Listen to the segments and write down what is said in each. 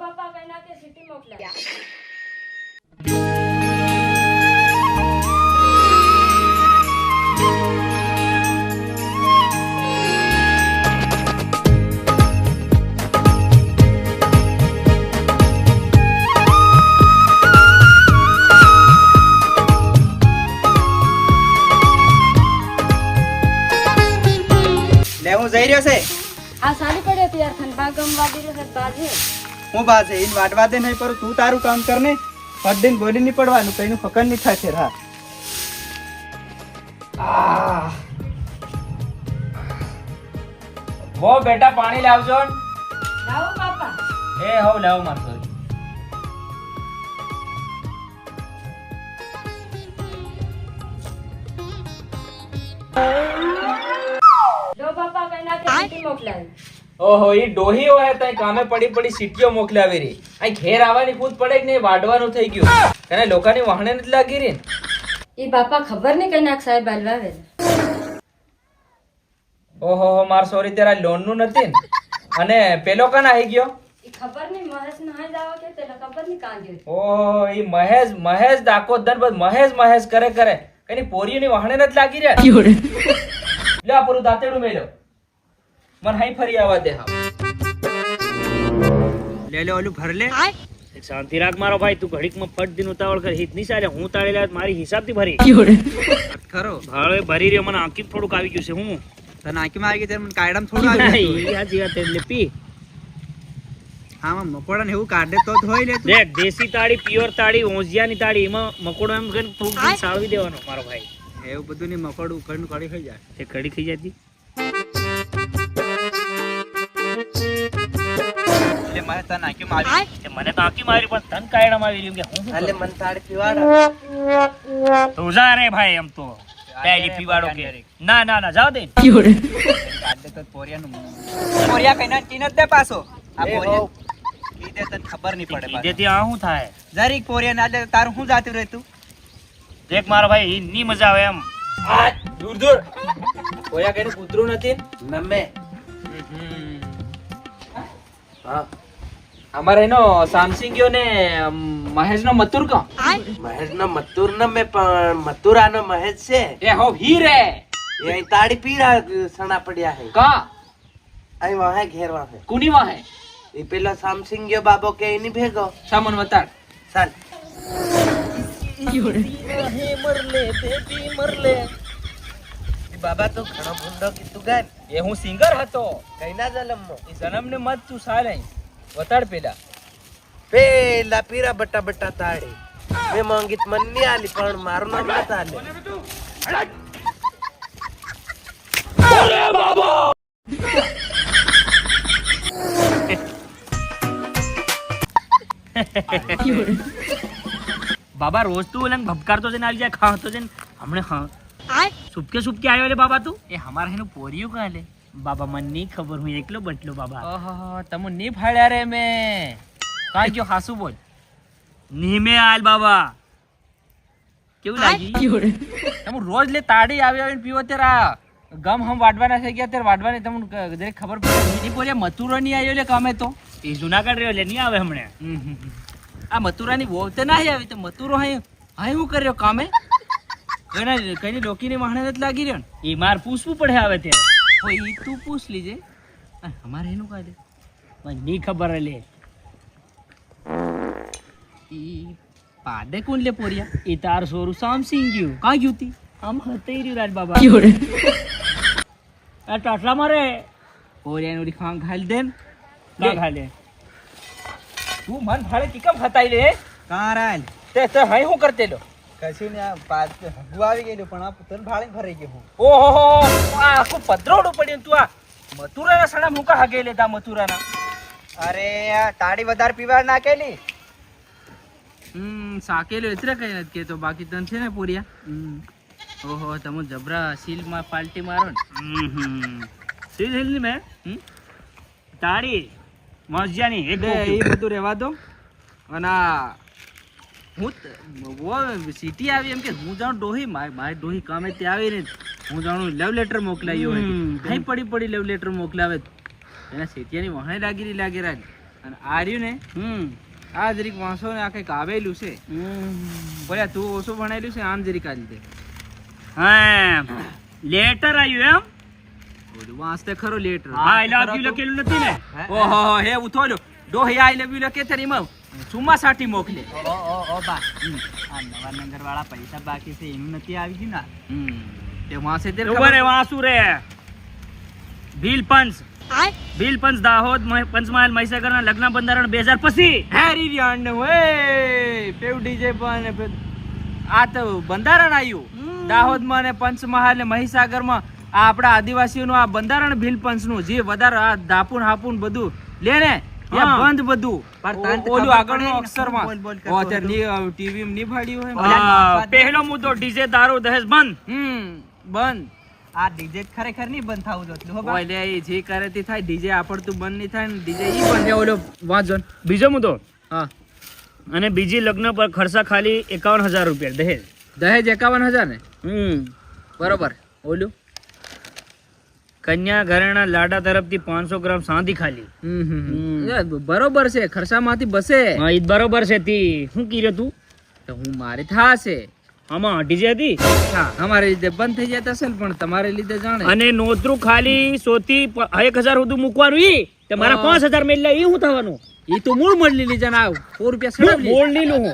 બાપા કઈ નાખે સિટી મોકલ્યા લે. હું જઈ રહ્યો છે. આ સારી પડ્યો તૈયાર થન બાગમ વાગી રહ્યો છે બાજે હું બા છે ઈન વાટવા દે નહીં પર તું તારું કામ કર ને. ફટ બોલી નહીં પડવાનું કઈનું ફકર નહીં થશે હા. વો બેટા પાણી લાવજો. લાવો પાપા. એ હો લાવો મારતો લો બાપા કઈ ના મોકલાવી. ઓહો ઈ ડોહી હોય તઈ કામે પડી પડી સીટીઓ મોકલાવી રહી. અહીં ઘેર આવવાની કૂદ પડે કે નહીં વાડવાનું થઈ ગયું. તને લોકોની વાહણે નથી લાગી રહી ને? ઈ બાપા ખબર નહીં કઈ નાખ સાહેબ હલવાવે ઓહો હો માર સોરી તેરા લોનનું નથી ને? અને પેલો કન આવી ગયો? ઈ ખબર નહીં મહેશ ના જાવ કે તે ખબર નહીં કાં ગયો ઓહો ઈ મહેશ મહેશ દાકો દન બસ મહેશ મહેશ કરે કરે. કઈ પોરીઓની વાહણે નથી લાગી રહ્યા? લે આ પૂરું દાંતેડું મેલો મને હાઈ ફરી આવવા દે હા લે લે ઓલું ભર લે. એક શાંતિ રાખ મારો ભાઈ તું ઘડીકમાં ફટ દિન ઉતાવળ કર હિત નહીં ચાલે હું તાળી લાવ મારી હિસાબથી ભરી. ખરો ભાવે ભરી રહ્યો મને આંકી થોડુંક આવી ગયું છે હું? તને આંખી આવી ગઈ ત્યારે મને કાયડામાં થોડું આવી ગયું હાચી વાત એટલે પી. આમાં મકોડા ને એવું કાઢે તો ધોઈ લે તું. દેખ દેશી તાળી પ્યોર તાળી ઓંજિયાની તાળી એમાં મકોડો એમ કરીને થોડું સાળવી દેવાનો મારો ભાઈ. એવું બધું નહીં મકોડું ઉખડ કડી થઈ જાય. તે કડી ખાઈ જતી તને આંખી મારી તે મને તો આંકી મારી પણ તન કાયડામાં આવી રહ્યું કે હું એટલે મન તાળી પીવાડા. તું જા રે ભાઈ એમ તો. પહેલી પીવાડો કે. ના ના ના જાવ દે. કાઢે તો પોરિયા કઈ ના ચીન જ દે પાછો. આ પોરિયા. કીધે તને ખબર નહીં પડે પાછું. કીધેથી આ શું થાય? જરીક પોરિયા ના દે તારું શું જાતું રહેતું દેખ મારો ભાઈ ઈ ની મજા આવે એમ. દૂર દૂર. કોયા કઈ કૂતરું નથી નમે. હા. અમારે એનો સામસિંગ ગયો ને મહેશ નો મતુર કો મહેશ નો મતુર ને મે પણ મતુરાનો મહેશ છે. એ હો હી. રે એ તાડી તાળી પી રહ્યા સણા પડ્યા હે કા અહીં વાહે ઘેર વાહે કુની વાહે એ પેલો સામસિંગ્યો બાબો કે એની ભેગો? સામન વતાડ. ચાલ. બાબા તો ઘણો ભૂંડો કીધું ગાય. એ હું સિંગર હતો. કઈ ના જલમ એ જન્મ ને મત તું સાલે વતાડ પેલા. પેલા પીરા બટ્ટા બટ્ટા તાળી મેં માંગીત મનની આલી પણ મારું નામ નતા આલે. બાબા રોજ તું ઓલા ભપકારતો છે ને આવી જાય ખાતો છે ને હમણે હા સુપકે સુપકે આવ્યો લે બાબા તું? એ હમારે એનું પોરિયું કાં લે? બાબા મને નહીં ખબર હું એકલો બટલો બાબા. તમે નહીં ફાડ્યા રે મે. કાઈ જો હાસુ બોલ. નીમે આલ બાબા. કેવું લાગી તમે રોજ લે તાડી આવી આવીને પીવો ત્યારે ગમ હમ વાડવાના થઈ ગયા ત્યારે વાડવાની તમને દરેક ખબર પડે. બોલે મથુરો નહીં આવ્યો લે કામે તો. એ જુનાગઢ રહ્યો લે નહીં આવે હમણે. હમ હમ હમ. આ મથુરાની વહુ તો નહીં આવી તો મથુરો હાઈ હા હું કર્યો કામે? કઈ લોકીની વાહણે નથી લાગી રહ્યો ને? એ માર પૂછવું પડે આવે ત્યારે. હો ઈ તું પૂછ લીજે. આ અમારે એનું કાઢે મને નહીં ખબર લે. ઈ પાડે કોણ લે પોરિયા? એ તાર સોરું સામસિંગ ગયું કાં ગયું તી? આમ હતઈ રહ્યું રાજ બાબા. આ ટાટલા મારે. પોરિયાની ઓલી ખાંગ ખાલી દે ને. કા ખાલે તું મન ભાડે ટીકમ ફતાઈ લે કાં રાલ તે તે હાઈ હું કરતે લો. કશું ને આ હગું આવી ગયેલું પણ આ પુતન ભાળી ભરાઈ ગયો હું. ઓહો આ આખું પધરોડું પડ્યું તું આ મથુરાના સણા મુકા હગે લેતા મથુરાના. અરે આ તાળી વધારે પીવા નાખેલી. હમ સાકેલો એટલે કઈ નથી કેતો બાકી તને છે ને પોરિયા? ઓહો તમે જબરા સીલમાં પાલટી મારો ને. હમ સીધ હિલની મેં. એક બે એ બધું રહેવા દો. અને આ હું સિટી આવી એમ કે હું જાણું ડોહી મારી ડોહી કામે ત્યાં આવી ને હું જાણું લવ લેટર મોકલાયો હોય. કઈ પડી પડી લવ લેટર મોકલાવે. એને સેટિયાની વહાણે લાગી લાગે રાખ અને આ રહ્યું ને હમ. આ જરીક વાંસો ને આ કંઈક આવેલું છે. બોલ્યા તું ઓછું ભણેલું છે આમ જરીક આ રીતે. હા લેટર આવ્યું એમ? વાંચતે ખરો લેટર હા આઈ લવ યુ લખેલું નથી ને? ઓહો હે ઉથોલ્યો ડોહી આઈ લવ યુ લખે ત્યારે એમાં? સુમા સાટી મોકલે. ઓ ઓ ઓ બા. આ નવા નંગર વાળા પૈસા બાકી છે એનું નથી આવી ગયું ને તે વાસે તે ઊભા રે વાસુ રે. ભીલ પંચ. ભીલ પંચ દાહોદ પંચમહાલ પંચમહાલ મહીસાગરના લગ્ન બંધારણ બે હજાર પછી હેરી રિયાન્ડ વે પેવ ડીજે પણ ને આ તો બંધારણ આવ્યું દાહોદમાં ને પંચમહાલ ને મહીસાગરમાં આ આપણા આદિવાસીઓનું આ બંધારણ ભીલ પંચનું જે વધારે આ દાપુન હાપુન બધું. લે ને. બંધ બધું. ઓલું ખબર આગળનું પડે ને, અક્ષરમાં. બોલ બોલ ઓ, ટીવી માં નિભાડ્યું હોય. પહેલો મુદ્દો ડીજે દારૂ દહેજ બંધ. હમ બંધ. આ ડીજે ખરેખર નહીં બંધ થવું જોતું હો બા. એ જે કરે તે થાય. ડીજે આપડતું બંધ નહીં થાય ને ડીજે ઈ બંધ. ઓલો વાંચો ને. બીજો મુદ્દો. હા. અને બીજી લગ્ન પર ખર્ચા ખાલી એકાવન હજાર રૂપિયા દહેજ. દહેજ એકાવન હજાર ને? હમ. બરોબર. ઓલું? કન્યા ઘરેણા લાડા તરફથી પાંચસો ગ્રામ સાંધી ખાલી. બરોબર છે ખર્ચામાંથી બસે. હા ઈ બરોબર છે તી. શું કીધું તું? તો હું મારી થાશે. આમાં ડીજે હતી હા અમારે લીધે બંધ થઈ જતા હશે પણ તમારે લીધે જાણે. અને નોતરું ખાલી સોથી એક હજાર સુધી મૂકવાનું ઈ? તમારા મારા પાંચ હજાર મેળ્યા ઈ હું થવાનું? ઈ તો મૂળ મળી લીધે ના આવ. સો રૂપિયા સડાવી બોલ નહીં લઉં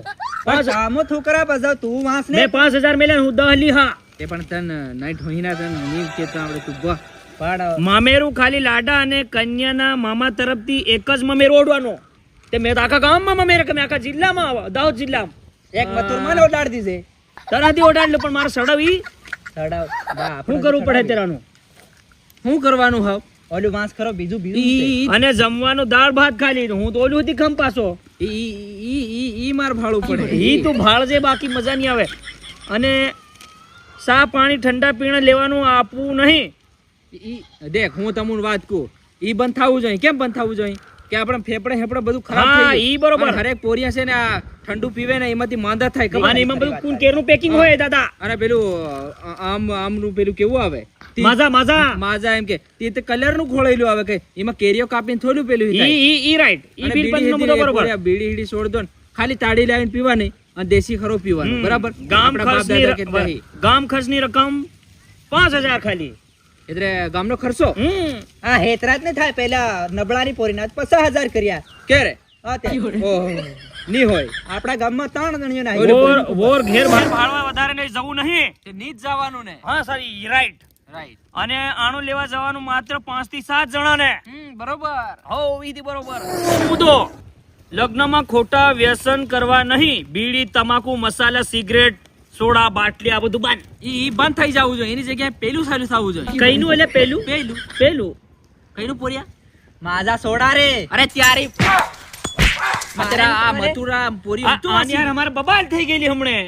પાંચ આમો છોકરા બજાવ તું વાંસ ને પાંચ હજાર મેળ્યા હું દહ લી હા. એ પણ તને નાઈટ હોઈના તને નીવ કે તો આપણે તું પાડ મામેરું ખાલી લાડા અને કન્યાના મામા તરફથી એક જ મમેરો ઓડવાનો તે મેં આખા ગામમાં મમેર કે આખા જિલ્લામાં આવા, દાહોદ જિલ્લામાં. એક મથુરમાં ઓડાડ દીધે તરાથી ઓઢાડલો પણ મારે સડાવી. સડાવ. શું કરવું પડે તેરાનું? શું કરવાનું હાવ? ઓલું માંસ ખરો બીજું બીજું અને જમવાનું દાળ ભાત ખાલી હું તો ઓલું હતી ખમ પાછો. ઈ ઈ ઈ ઈ માર ભાડું પડે. ઈ તો ભાળજે બાકી મજા નહીં આવે. અને સા પાણી ઠંડા પીણા લેવાનું આપવું નહીં. ઈ દેખ હું તમને વાત કહું. ઈ બંધ થવું જોઈએ. કેમ બંધ થવું જોઈએ? કે આપણે ફેફડે હેફડે બધું ખરાબ થઈ ઈ બરોબર. હરેક પોરિયા છે ને આ ઠંડુ પીવે ને એમાંથી માંદા થાય ખબર અને? એમાં બધું કુન કેરનું પેકિંગ હોય દાદા. અને પેલું આમ આમનું પેલું કેવું આવે? માઝા માઝા માઝા એમ કે. તે તે કલરનું ખોળેલું આવે કે. એમાં કેરીઓ કાપીને થોડું પેલું ઈ ઈ ઈ રાઈટ ઈ બિલ પંચનો મુદ્દો બરોબર. બીડી હીડી છોડ દો ને ખાલી તાળી લાવીને પીવાની અને દેશી ખરો પીવાનું. બરાબર? ગામ ખર્ચ ખર્ચની. ગામ ખર્ચની રકમ પાંચ હજાર ખાલી. એટલે ગામનો ખર્ચો? હમ. હા હેતરાજ ને થાય પેલા નબળાની પોરીના પચાસ હજાર કર્યા. ક્યારે હા તે. ની હોય. આપણા ગામમાં ત્રણ ના વોર ઘેર વધારે નહીં જવું નહીં. તે નીચ જવાનું ને હા સર રાઈટ રાઈટ અને આણું લેવા જવાનું માત્ર પાંચથી સાત જણા ને બરોબર. હો ઈથી બરોબર. મુદ્દો લગ્નમાં ખોટા વ્યસન કરવા નહીં બીડી તમાકુ મસાલા સિગરેટ સોડા બાટલી આ બધું બંધ. ઈ બંધ થઈ જવું જોઈએ. એની જગ્યાએ પેલું સારું થવું જોઈએ. કઈનું એટલે પેલું? પેલું. પેલું? કઈનું પોરિયા? માજા સોડા રે. અરે ત્યારે અત્યારે મથુરા પોરી યાર અમારે બબાલ થઈ ગયેલી હમણે.